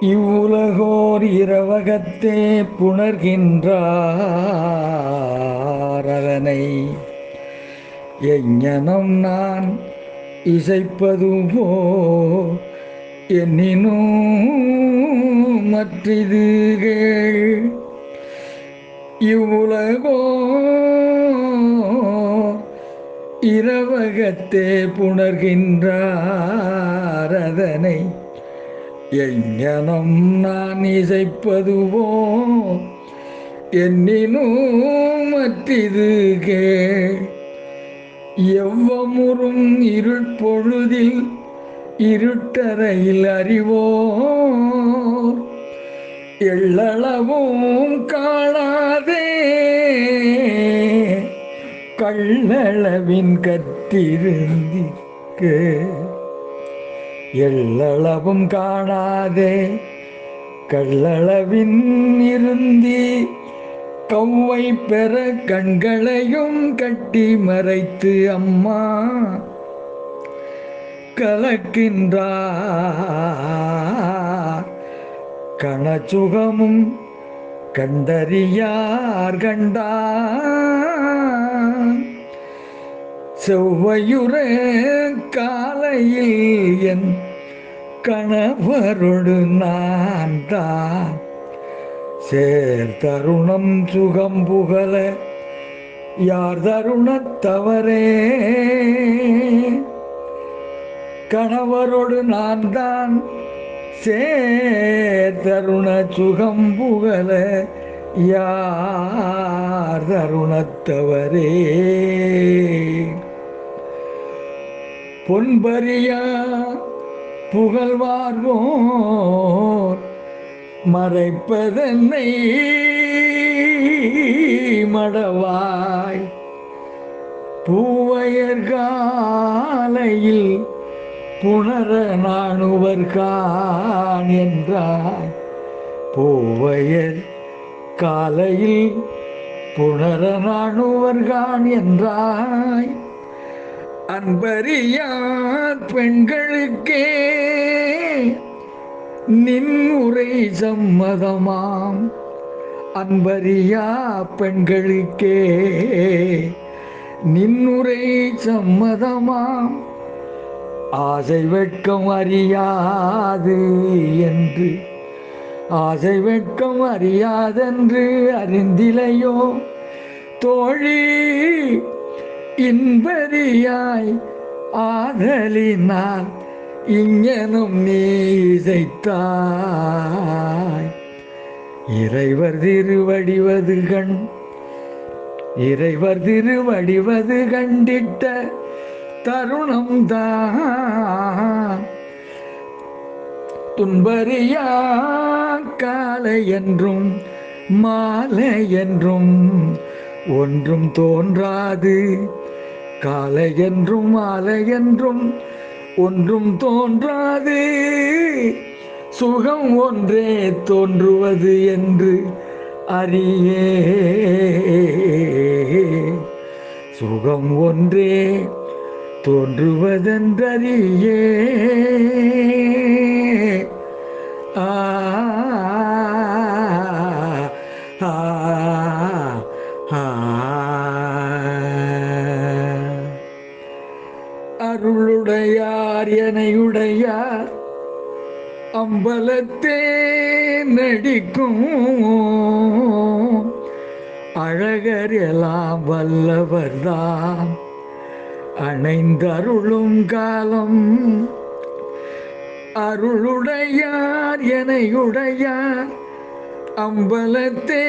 இவ்வுலகோர் இரவகத்தே புணர்கின்றார் அதனை. எஞ்ஞனம் நான் இசைப்பதுவோ எண்ணினும் மற்றிது கேள். இவ்வுலகோ இரவகத்தே புணர்கின்றார் எங்கனம் நான் இசைப்பதுவோ? என்னினும் மற்றிது கே? எவ்வமுறும் இருட்பொழுதில் இருட்டறையில் அறிவோர்? எள்ளளவும் காணாதே? கள்ளளவின் கற்றிருந்திக்க எள்ளளவும் காணாதே. கள்ளளவின் இருந்தி கவ்வை பெற கண்களையும் கட்டி மறைத்து அம்மா. கலக்கின்றார். கணச்சுகமும் கண்டறியார் கண்டார் செவ்வையுற காலையில் என் கணவரொடு நான் தான் சேர் தருணம் சுகம் புகழ யார் தருணத்தவரே கணவரோடு நான் தான் சேர் தருண சுகம் புகழ யார் தருணத்தவரே பொன்பரியா புகழ்வார்வோர் மறைப்பதென்னை மடவாய். பூவையர்காலையில் புணர நாணுவர்கான் என்றாய். பூவையர் காலையில் புணர நாணுவர்கான் என்றாய். அன்பறியார் பெண்களுக்கே. நின் உரை சம்மதமாம். அன்பறியா பெண்களுக்கே. நின்னுரை சம்மதமாம். ஆசை வெட்கம் அறியாது என்று. ஆசை வெட்கம் அறியாதென்று அறிந்திலையோ. தோழி இன்பரியாய் ஆதலினால் இங்கனும் நீ இசைத்தாய். இறைவர் திருவடிவது கண் இறைவர் திருவடிவது கண்டிட்ட தருணம் தான் துன்பறியா காலை என்றும் மாலை என்றும் ஒன்றும் தோன்றாது காலை என்றும் மாலை என்றும் ஒன்றும் தோன்றாது. சுகம் ஒன்றே தோன்றுவது என்று அறியே. சுகம் ஒன்றே தோன்றுவதென்றறியே. அருளுடையார் அம்பலத்தே நடிக்கும். அழகர் எல்லாம் வல்லவர்தாம் அணைந்தருளும் காலம். அருளுடையார் எனையுடையார். அம்பலத்தே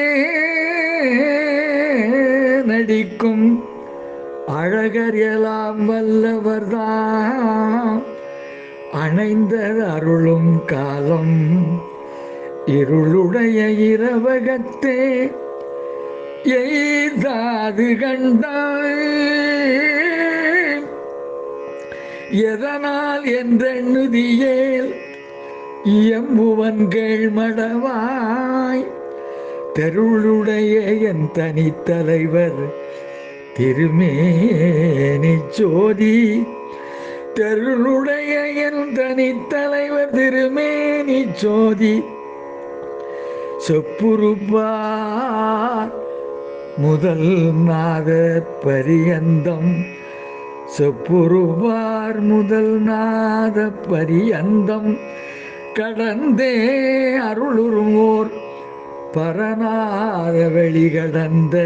நடிக்கும். அழகர் எல்லாம் வல்லவர்தாம் அணைந்த அருளும் காலம். இருளுடைய இரவகத்தே எய்தாது கண்டாய். எதனால் என்றெண்ணுதியேல் எம்புவன்கள் மடவாய் தெருளுடைய என் தனித்தலைவர் திருமேனி ஜோதி. தெருளுடைய என் தனித்தலைவர் திருமேனி சோதி செப்புருப்பார் முதல் நாத பரியந்தம். செப்புருவார் முதல் நாத பரியந்தம். கடந்தே அருளுருவோர் பரநாத வெளிகடந்த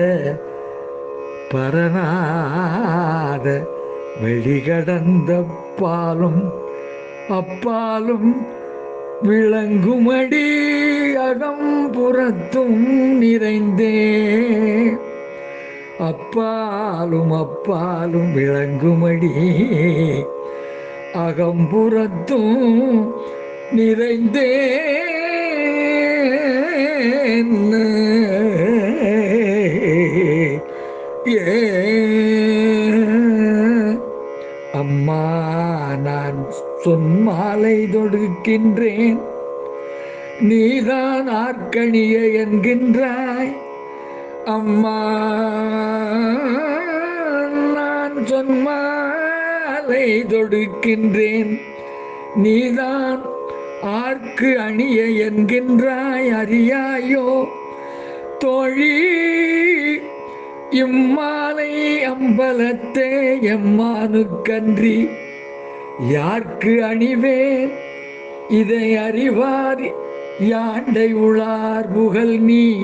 பரநாத வெளிகடந்த பாலும் அப்பாலும் விளங்குமடி அகம்புறத்தும் நிறைந்தே. அப்பாலும் அப்பாலும் விளங்குமடி அகம்புறத்தும் நிறைந்தே. ஏ அம்மா நான் சொன்மாலை தொடுக்கின்றேன். நீதான் ஆர்க்கணிய என்கின்றாய். அம்மா நான் சொன்மாலை தொடுக்கின்றேன். நீதான் ஆர்க்கு அணிய என்கின்றாய் அறியாயோ? தோழி இம்மா அம்பலத்தே எம்மானுக்கன்றி. யார்க்கு அணிவேன்? இதை அறிவார் யாண்டை உளார் புகழ் நீ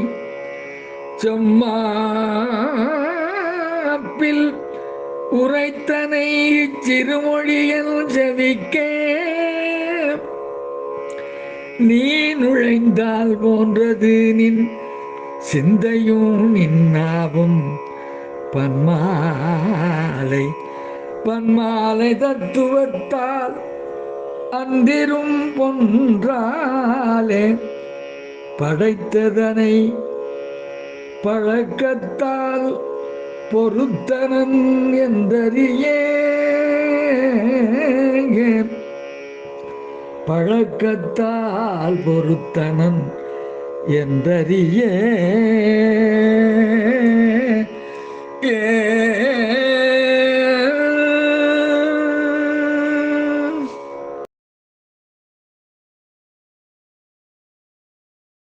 செம்மாப்பில் உரைத்தனை சிறுமொழியில் செவிக்கே. நீ நுழைந்தால் போன்றது நின் சிந்தையும் நின்னாவும். பன்மாலை பன்மாலை தத்துவத்தால் அந்திரும் பொன்றாலே படைத்ததனை பழக்கத்தால் பொருத்தனன் என்றறியே பழக்கத்தால் பொருத்தனன் என்றறியே